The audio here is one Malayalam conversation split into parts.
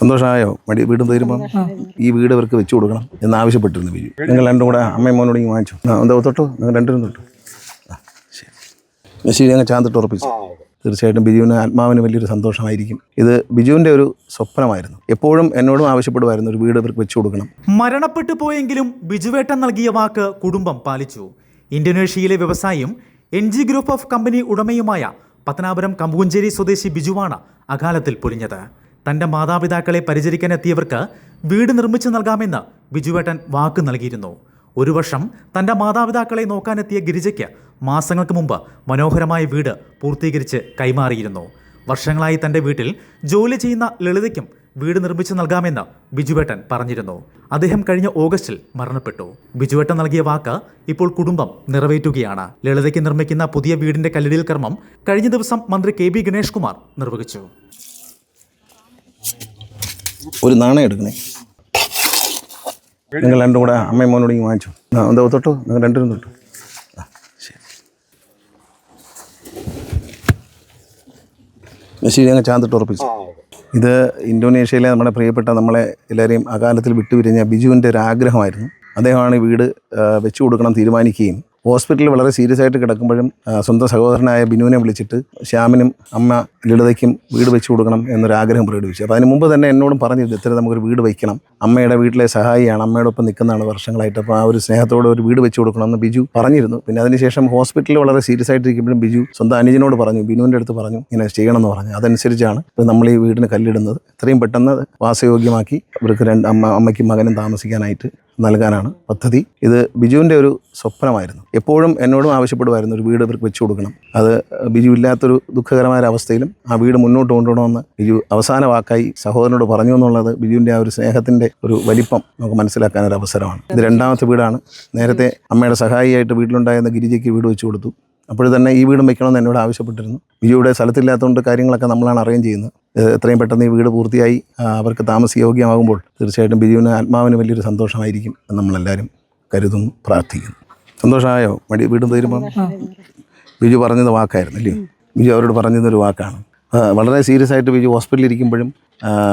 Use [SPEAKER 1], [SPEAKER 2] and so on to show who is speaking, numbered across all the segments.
[SPEAKER 1] സന്തോഷമായോ? മടി വീടും തീരുമ്പം ഈ വീട് ഇവർക്ക് വെച്ചു കൊടുക്കണം എന്ന് ആവശ്യപ്പെട്ടിരുന്നു ബിജു. നിങ്ങൾ രണ്ടും കൂടെ അമ്മയും മോനോട് ഇങ്ങനെ വാങ്ങിച്ചു. ആ, എന്താ തൊട്ടോ? നിങ്ങൾ രണ്ടുപേരും തൊട്ടു. ആ, ശരി. ഞങ്ങൾ ചാന്തിട്ട് ഉറപ്പിച്ചു. തീർച്ചയായിട്ടും ബിജുവിന് ആത്മാവിന് വലിയൊരു സന്തോഷമായിരിക്കും. ഇത് ബിജുവിന്റെ ഒരു സ്വപ്നമായിരുന്നു. എപ്പോഴും എന്നോടും ആവശ്യപ്പെടുമായിരുന്നു ഒരു വീട് ഇവർക്ക് വെച്ചു കൊടുക്കണം.
[SPEAKER 2] മരണപ്പെട്ടു പോയെങ്കിലും ബിജുവേട്ടൻ നൽകിയ വാക്ക് കുടുംബം പാലിച്ചു. ഇന്തോനേഷ്യയിലെ വ്യവസായം N G group of company ഉടമയുമായ Pathanapuram കമ്പുകുഞ്ചേരി സ്വദേശി ബിജുവാണ് അകാലത്തിൽ പൊലിഞ്ഞത്. തന്റെ മാതാപിതാക്കളെ പരിചരിക്കാൻ എത്തിയവർക്ക് വീട് നിർമ്മിച്ചു നൽകാമെന്ന് ബിജുവേട്ടൻ വാക്ക് നൽകിയിരുന്നു. ഒരു വർഷം തന്റെ മാതാപിതാക്കളെ നോക്കാനെത്തിയ ഗിരിജയ്ക്ക് മാസങ്ങൾക്ക് മുമ്പ് മനോഹരമായ വീട് പൂർത്തീകരിച്ച് കൈമാറിയിരുന്നു. വർഷങ്ങളായി തന്റെ വീട്ടിൽ ജോലി ചെയ്യുന്ന ലളിതയ്ക്കും വീട് നിർമ്മിച്ചു നൽകാമെന്ന് ബിജുവേട്ടൻ പറഞ്ഞിരുന്നു. അദ്ദേഹം കഴിഞ്ഞ ഓഗസ്റ്റിൽ മരണപ്പെട്ടു. ബിജുവേട്ടൻ നൽകിയ വാക്ക് ഇപ്പോൾ കുടുംബം നിറവേറ്റുകയാണ്. ലളിതയ്ക്ക് നിർമ്മിക്കുന്ന പുതിയ വീടിന്റെ കല്ലിടൽ കർമ്മം കഴിഞ്ഞ ദിവസം മന്ത്രി കെ ബി ഗണേഷ് കുമാർ നിർവഹിച്ചു.
[SPEAKER 1] ഒരു നാണയം എടുക്കണേ. നിങ്ങൾ രണ്ടും കൂടെ അമ്മയും മോനോട് ഇങ്ങനെ വാങ്ങിച്ചു. എന്താ തൊട്ടോ? നിങ്ങൾ രണ്ടും തൊട്ടു? ശരി. ഞങ്ങൾ ചാന്തിട്ട് ഉറപ്പിച്ചു. ഇത് ഇന്തോനേഷ്യയിലെ നമ്മുടെ പ്രിയപ്പെട്ട നമ്മളെ എല്ലാവരെയും അകാലത്തിൽ വിട്ടുപിരിഞ്ഞ ബിജുവിന്റെ ഒരു ആഗ്രഹമായിരുന്നു. അദ്ദേഹമാണ് ഈ വീട് വെച്ചു കൊടുക്കണം തീരുമാനിക്കുകയും ഹോസ്പിറ്റലിൽ വളരെ സീരിയസ് ആയിട്ട് കിടക്കുമ്പോഴും സ്വന്തം സഹോദരനായ ബിനുവിനെ വിളിച്ചിട്ട് ശ്യാമിനും അമ്മ ലളിതയ്ക്കും വീട് വെച്ചു കൊടുക്കണം എന്നൊരു ആഗ്രഹം പ്രകടിപ്പിച്ചു. അപ്പോൾ അതിന് മുമ്പ് തന്നെ എന്നോടും പറഞ്ഞു ഇത്തരം നമുക്കൊരു വീട് വയ്ക്കണം അമ്മയുടെ വീട്ടിലെ സഹായിയാണ് അമ്മയുടെ ഒപ്പം നിൽക്കുന്നതാണ് വർഷങ്ങളായിട്ട്. അപ്പോൾ ആ ഒരു സ്നേഹത്തോടെ ഒരു വീട് വെച്ചു കൊടുക്കണം എന്ന് ബിജു പറഞ്ഞിരുന്നു. പിന്നെ അതിനുശേഷം ഹോസ്പിറ്റലിൽ വളരെ സീരിയസ് ആയിട്ടിരിക്കുമ്പോഴും ബിജു സ്വന്തം അനുജനോട് പറഞ്ഞു ബിനുവിന്റെ അടുത്ത് പറഞ്ഞു ഇങ്ങനെ ചെയ്യണമെന്ന് പറഞ്ഞു. അതനുസരിച്ചാണ് ഇപ്പോൾ നമ്മൾ ഈ വീടിന് കല്ലിടുന്നത്. എത്രയും പെട്ടെന്ന് വാസയോഗ്യമാക്കി ഇവർക്ക് രണ്ട് അമ്മ അമ്മയ്ക്കും മകനും താമസിക്കാനായിട്ട് നൽകാനാണ് പദ്ധതി. ഇത് ബിജുവിന്റെ ഒരു സ്വപ്നമായിരുന്നു. എപ്പോഴും എന്നോടും ആവശ്യപ്പെടുമായിരുന്നു ഒരു വീട് ഇവർക്ക് വെച്ചു കൊടുക്കണം. അത് ബിജു ഇല്ലാത്തൊരു ദുഃഖകരമായ അവസ്ഥയിലും ആ വീട് മുന്നോട്ട് കൊണ്ടുപോകണമെന്ന് ബിജു അവസാന വാക്കായി സഹോദരനോട് പറഞ്ഞു എന്നുള്ളത് ബിജുവിന്റെ ആ ഒരു സ്നേഹത്തിന്റെ ഒരു വലിപ്പം നമുക്ക് മനസ്സിലാക്കാൻ ഒരു അവസരമാണ്. ഇത് രണ്ടാമത്തെ വീടാണ്. നേരത്തെ അമ്മയുടെ സഹായിയായിട്ട് വീട്ടിലുണ്ടായിരുന്ന ഗിരിജയ്ക്ക് വീട് വെച്ചു കൊടുത്തു. അപ്പോൾ തന്നെ ഈ വീടും വെക്കണമെന്ന് എന്നോട് ആവശ്യപ്പെട്ടിരുന്നു. ബിജുവിടെ സ്ഥലത്തില്ലാത്തതുകൊണ്ട് കാര്യങ്ങളൊക്കെ നമ്മളാണ് അറേഞ്ച് ചെയ്യുന്നത്. എത്രയും പെട്ടെന്ന് ഈ വീട് പൂർത്തിയായി അവർക്ക് താമസയോഗ്യമാകുമ്പോൾ തീർച്ചയായിട്ടും ബിജുവിന് ആത്മാവിന് വലിയൊരു സന്തോഷമായിരിക്കും എന്ന് നമ്മളെല്ലാവരും കരുതുന്നു പ്രാർത്ഥിക്കുന്നു. സന്തോഷമായോ? മടി വീടും തീരുമ്പോൾ ബിജു പറഞ്ഞത് വാക്കായിരുന്നു അല്ലേ ബിജു അവരോട് പറഞ്ഞതൊരു വാക്കാണ്. വളരെ സീരിയസ് ആയിട്ട് ബിജു ഹോസ്പിറ്റലിൽ ഇരിക്കുമ്പോഴും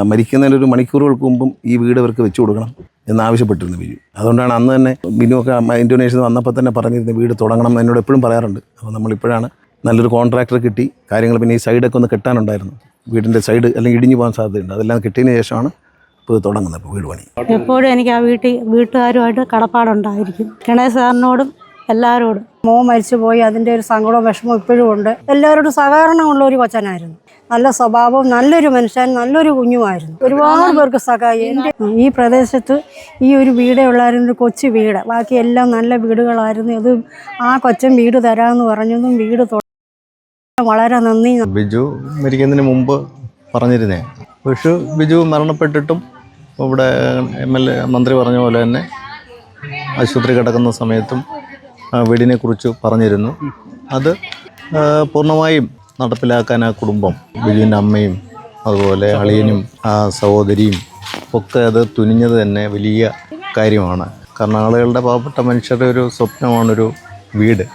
[SPEAKER 1] മരിക്കുന്നതിനൊരു മരിക്കുന്നതിന് ഒരു മണിക്കൂറുകൾക്ക് മുമ്പും ഈ വീട് ഇവർക്ക് വെച്ചു കൊടുക്കണം എന്നാവശ്യപ്പെട്ടിരുന്നു ബിജു. അതുകൊണ്ടാണ് അന്ന് തന്നെ ബിനുവൊക്കെ ഒക്കെ ഇൻഡോനേഷ്യ വന്നപ്പോൾ തന്നെ പറഞ്ഞിരുന്നു വീട് തുടങ്ങണം എന്ന് എന്നോട് എപ്പോഴും പറയാറുണ്ട്. അപ്പോൾ നമ്മളിപ്പോഴാണ് നല്ലൊരു കോൺട്രാക്ടർ കിട്ടി കാര്യങ്ങൾ പിന്നെ ഈ സൈഡൊക്കെ ഒന്ന് കെട്ടാനുണ്ടായിരുന്നു. വീടിന്റെ സൈഡ് അല്ലെങ്കിൽ ഇടിഞ്ഞു പോകാൻ സാധ്യതയുണ്ട്. അതെല്ലാം കിട്ടിയതിന് ശേഷമാണ് ഇപ്പോൾ തുടങ്ങുന്നത് ഇപ്പോൾ വീട് പണി.
[SPEAKER 3] എപ്പോഴും എനിക്ക് ആ വീട്ടിൽ വീട്ടുകാരുമായിട്ട് കടപ്പാടുണ്ടായിരിക്കും. ഗണേശ് സാറിനോടും എല്ലാവരോടും. മോൻ മരിച്ചു പോയി അതിന്റെ ഒരു സങ്കടവും വിഷമവും ഇപ്പോഴും ഉണ്ട്. എല്ലാവരോടും സഹകരണമുള്ള ഒരു കൊച്ചനായിരുന്നു. നല്ല സ്വഭാവവും നല്ലൊരു മനുഷ്യൻ നല്ലൊരു കുഞ്ഞുമായിരുന്നു. ഒരുപാട് പേർക്ക് സഹായി. എന്റെ ഈ പ്രദേശത്ത് ഈ ഒരു വീടേ ഉള്ളായിരുന്നു കൊച്ചു വീട്. ബാക്കി എല്ലാം നല്ല വീടുകളായിരുന്നു. ഇത് ആ കൊച്ചൻ വീട് തരാമെന്ന് പറഞ്ഞതും വീട് വളരെ നന്ദി.
[SPEAKER 4] ബിജു മരിക്കുന്നതിന് മുമ്പ് പറഞ്ഞിരുന്നേ. വിഷു ബിജു മരണപ്പെട്ടിട്ടും ഇവിടെ എം എൽ എ മന്ത്രി പറഞ്ഞ പോലെ തന്നെ ആശുപത്രി കിടക്കുന്ന സമയത്തും ആ വീടിനെ കുറിച്ച് പറഞ്ഞിരുന്നു. അത് പൂർണമായും നടപ്പിലാക്കാൻ ആ കുടുംബം ബിജുവിന്റെ അമ്മയും അതുപോലെ അളിയനും ആ സഹോദരിയും ഒക്കെ അത് തുനിഞ്ഞത് തന്നെ വലിയ കാര്യമാണ്. കാരണം ആളുകളുടെ പാവപ്പെട്ട മനുഷ്യരുടെ ഒരു സ്വപ്നമാണൊരു വീട്.